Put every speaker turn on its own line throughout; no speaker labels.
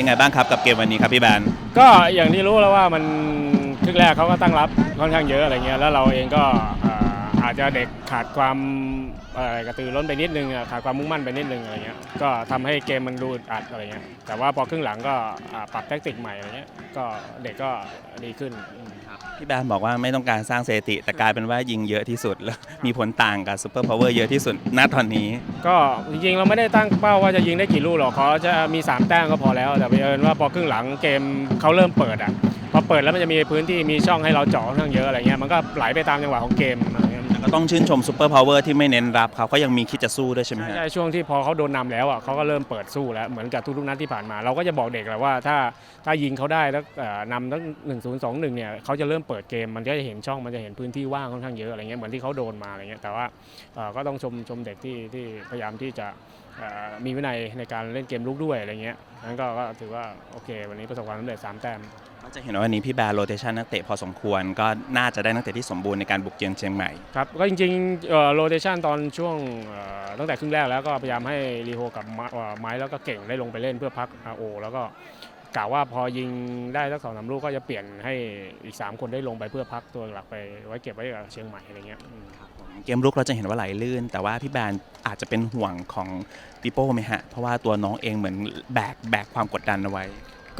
ยังไงบ้างครับกับเกมวันนี้ครับพี่แบน
ก็อย่างที่รู้แล้วว่ามันครึ่งแรกเขาก็ตั้งรับค่อนข้างเยอะอะไรเงี้ยแล้วเราเองก็เอ่ออาจจะเด็กขาดความเอ่อกระตือร้นไปนิดนึงอะขาดความมุ่งมั่นไปนิดนึงอะไรเงี้ยก็ทำให้เกมมันดูอึดอัดอะไรเงี้ยแต่ว่าพอครึ่งหลังก็อ่าปรับแทคติกใหม่อะไรเงี้ยก็เด็กก็ดีขึ้นอืม
พี่แบนบอกว่าไม่ต้องการสร้างสถิติ แต่กลายเป็นว่ายิงเยอะที่สุดแล้วมีผลต่างกับซูเปอร์พาวเวอร์เยอะที่สุดณตอนนี้
ก็จริงๆเราไม่ได้ตั้งเป้าว่าจะยิงได้กี่ลูกหรอกเขาจะมี 3 แต้มก็พอแล้ว แต่เผอิญว่าพอครึ่งหลังเกมเขาเริ่มเปิดอะพอเปิดแล้วมันจะมีพื้นที่มีช่องให้เราเจาะค่อนข้างเยอะอะไรเงี้ยมันก็ไหลไปตามจังหวะของเกมอะไรเงี้ย
ก็ต้องชื่นชมซูเปอร์พาวเวอร์ที่ไม่เน้นรับเขายังมีคิดจะสู้ด้วยใช่ไหมฮะ
ใช่ช่วงที่พอเขาโดนนำแล้วอะเขาก็เริ่มเปิดสู้แล้ว เหมือนกับทุกๆนัดที่ผ่านมา เราก็จะบอกเด็กแหละว่าถ้าถ้ายิงเขาได้แล้วเอ่อนำตั้งหนึ่งศูนย์สองหนึ่งเนี่ยเขาจะเริ่มเปิดเกมมันก็จะเห็นช่องมันจะเห็นพื้นที่ว่างค่อนข้างเยอะอะไรเงี้ยเหมือนที่เขาโดนมาอะไรเงี้ยแต่ว่าเอ่อก็ต้องชมชมเด็กที่ที่พยายามที่จะ มีวินัยในการเล่นเกมลุกด้วยอะไรเงี้ยนั้นก็ก็ถือว่าโอเค วันนี้ประสบความสำเร็จสามแต้ม
ก็จะเห็นว่าวันนี้พี่แบนโรเตชันนักเตะพอสมควร ก็น่าจะได้นักเตะที่สมบูรณ์ในการบุกเยือนเชียงใหม่
ครับก็จริงๆโรเตชันตอนช่วงเอ่อตั้งแต่ครึ่งแรกแล้วก็พยายามให้รีโฮกับไม้เอ่อไม้แล้วก็เก่งได้ลงไปเล่นเพื่อพักอาโอแล้วก็กล่าวว่าพอยิงได้สักสองสามลูกก็จะเปลี่ยนให้อีก 3 คนได้ลงไปเพื่อพักตัวหลักไปไว้เก็บไว้กับเชียงใหม่อะไรเงี้ยอืม
เกมรุกเราจะเห็นว่าไหลลื่น แต่ว่าพี่แบนอาจจะเป็นห่วงของปิโป้ไหมฮะ เพราะว่าตัวน้องเองเหมือนแบกแบกความกดดันเอาไว้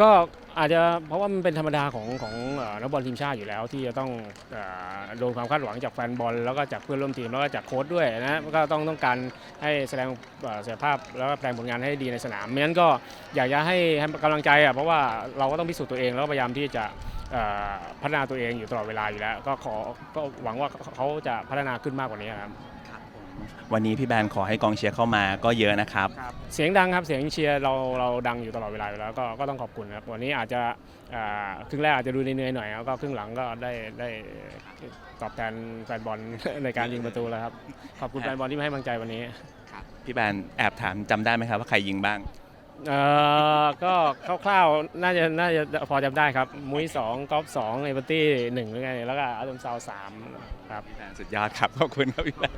ก็อาจจะเพราะว่ามันเป็นธรรมดาของของเอ่อนักบอลทีมชาติอยู่แล้ว ที่จะต้องเอ่อโดนความคาดหวังจากแฟนบอล แล้วก็จากเพื่อนร่วมทีมแล้วก็จากโค้ชด้วยนะก็ต้องต้องการให้แสดงเอ่อศักยภาพแล้วก็แสดงผลงานให้ดีในสนามไม่งั้นก็อยากจะให้ให้กำลังใจอะเพราะว่าเราก็ต้องพิสูจน์ตัวเองแล้วก็พยายามที่จะ พัฒนาตัวเองอยู่ตลอดเวลาอยู่แล้ว ก็ขอก็หวังว่าเขาจะพัฒนาขึ้นมากกว่านี้ครับ
วันนี้พี่แบนขอให้กองเชียร์เข้ามาก็เยอะนะครับ
เสียงดังครับเสียงเชียร์เราเราดังอยู่ตลอดเวลาอยู่แล้วก็ก็ต้องขอบคุณครับวันนี้อาจจะอ่าครึ่งแรกอาจจะดูเหนื่อยๆหน่อยแล้วก็ครึ่งหลังก็ได้ได้ตอบแทนแฟนบอลในการยิงประตูแล้วครับขอบคุณแฟนบอลที่มาให้กำลังใจวันนี้
พี่แบนแอบถามจำได้ไหมครับว่าใครยิงบ้าง
เอ่อก็คร่าวๆ น่าจะน่าจะพอจำได้ครับ มุ้ยสองกอล์ฟสองเอเบอร์ตี้หนึ่งหรือไง แล้วก็อาร์ตอมซาวสามครับ
พี่แบนสุดยอดครับ ขอบคุณครับพี่แบน